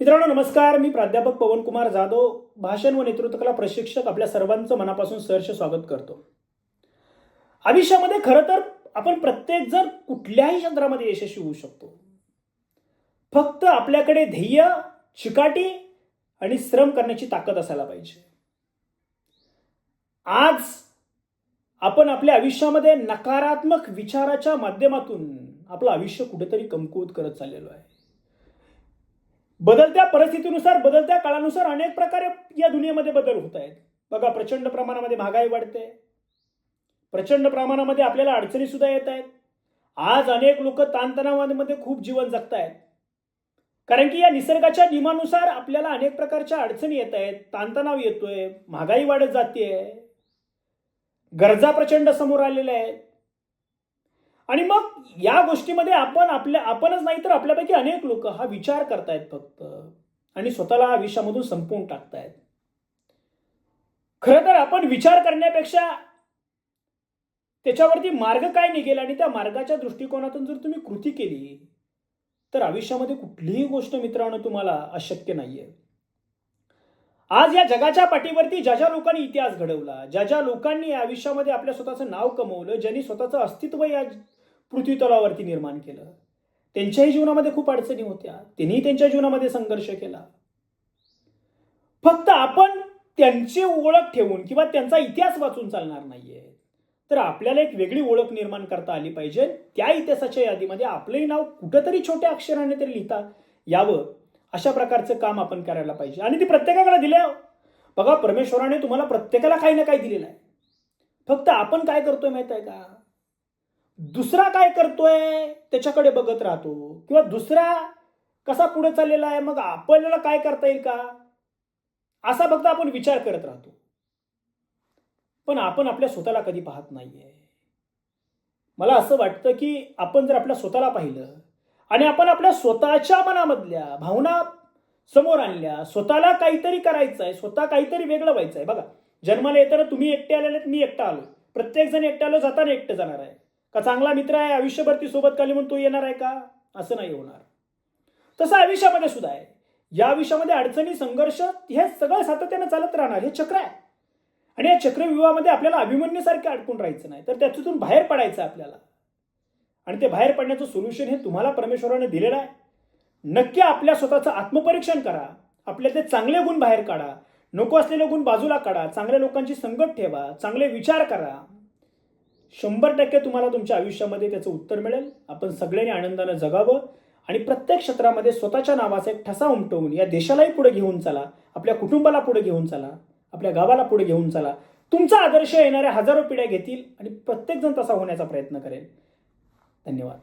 मित्रांनो नमस्कार. मी प्राध्यापक पवनकुमार जाधव भाषण व नेतृत्वकला प्रशिक्षक आपल्या सर्वांचं मनापासून सहर्ष स्वागत करतो. आयुष्यामध्ये खरं तर आपण प्रत्येक जण कुठल्याही क्षेत्रामध्ये यशस्वी होऊ शकतो. फक्त आपल्याकडे ध्येय चिकाटी आणि श्रम करण्याची ताकद असायला पाहिजे. आज आपण आपल्या आयुष्यामध्ये नकारात्मक विचाराच्या माध्यमातून आपलं आयुष्य कुठेतरी कमकुवत करत चाललेलो आहे. बदलत्या परिस्थितीनुसार बदलत्या काळानुसार अनेक प्रकारे या दुनियेमध्ये बदल होत आहेत. बघा प्रचंड प्रमाणामध्ये महागाई वाढते. प्रचंड प्रमाणामध्ये आपल्याला अडचणी सुद्धा येत आहेत. आज अनेक लोक ताणतणावामध्ये खूप जीवन जगतायत. कारण की या निसर्गाच्या नियमानुसार आपल्याला अनेक प्रकारच्या अडचणी येत आहेत. ताणतणाव येतोय महागाई वाढत जाते गरजा प्रचंड समोर आलेल्या आहेत. आणि मग या गोष्टीमध्ये आपण आपल्या आपणच नाही तर आपल्यापैकी अनेक लोक हा विचार करतायत फक्त. आणि स्वतःला आयुष्यामधून संपवून टाकतायत. खरं तर आपण विचार करण्यापेक्षा त्याच्यावरती मार्ग काय निघेल आणि त्या मार्गाच्या दृष्टिकोनातून जर तुम्ही कृती केली तर आयुष्यामध्ये कुठलीही गोष्ट मित्रांनो तुम्हाला अशक्य नाहीये. आज या जगाच्या पाठीवरती ज्या ज्या लोकांनी इतिहास घडवला ज्या ज्या लोकांनी या आयुष्यामध्ये आपल्या स्वतःचं नाव कमवलं ज्यांनी स्वतःचं अस्तित्व या पृथ्वीतलावरती निर्माण केलं. त्यांच्याही जीवनामध्ये खूप अडचणी होत्या. त्यांनी त्यांच्या जीवनामध्ये संघर्ष केला. फक्त आपण त्यांची ओळख ठेवून किंवा त्यांचा इतिहास वाचून चालणार नाहीये. तर आपल्याला एक वेगळी ओळख निर्माण करता आली पाहिजे. त्या इतिहासाच्या यादीमध्ये आपलंही नाव कुठंतरी छोट्या अक्षराने तरी लिहिता यावं अशा प्रकारचं काम आपण करायला पाहिजे. आणि ती प्रत्येकाला दिलं हो. बघा परमेश्वराने तुम्हाला प्रत्येकाला काही ना काही दिलेलं आहे. फक्त आपण काय करतोय माहीत आहे का? दुसरा काय करतोय त्याच्याकडे बघत राहतो. किंवा दुसरा कसा पुढे चाललेला आहे मग आपल्याला काय करता येईल का? असा फक्त आपण विचार करत राहतो. पण आपण आपल्या स्वतःला कधी पाहत नाहीये. मला असं वाटतं की आपण जर आपल्या स्वतःला पाहिलं आणि आपण आपल्या स्वतःच्या मनामधल्या भावना समोर आणल्या स्वतःला काहीतरी करायचं आहे स्वतः काहीतरी वेगळं व्हायचं आहे बघा जन्माला येताना तुम्ही एकटे आलेले मी एकटा आलो प्रत्येक जण एकटा आलो जाताना एकटं जाणार आहे. का चांगला मित्र आहे आयुष्यभर ती सोबत काली म्हणून तो येणार आहे का? असं नाही होणार. तसं आयुष्यामध्ये सुद्धा आहे. या आयुष्यामध्ये अडचणी संघर्ष हे सगळं सातत्यानं चालत राहणार हे चक्र आहे. आणि या चक्रव्यूहामध्ये आपल्याला अभिमन्यूसारखे अडकून राहायचं नाही. तर त्याच्यातून बाहेर पडायचं आपल्याला. आणि ते बाहेर पडण्याचं सोल्युशन हे तुम्हाला परमेश्वराने दिलेलं आहे. नक्की आपल्या स्वतःचं आत्मपरीक्षण करा. आपल्यातले चांगले गुण बाहेर काढा. नको असलेले गुण बाजूला काढा. चांगल्या लोकांची संगत ठेवा. चांगले विचार करा. शंभर टक्के तुम्हाला तुमच्या आयुष्यामध्ये त्याचं उत्तर मिळेल. आपण सगळ्यांनी आनंदानं जगावं आणि प्रत्येक क्षेत्रामध्ये स्वतःच्या नावाचा एक ठसा उमटवून या देशालाही पुढे घेऊन चला आपल्या कुटुंबाला पुढे घेऊन चला आपल्या गावाला पुढे घेऊन चला. तुमचा आदर्श येणाऱ्या हजारो पिढ्या घेतील आणि प्रत्येकजण तसा होण्याचा प्रयत्न करेल. धन्यवाद.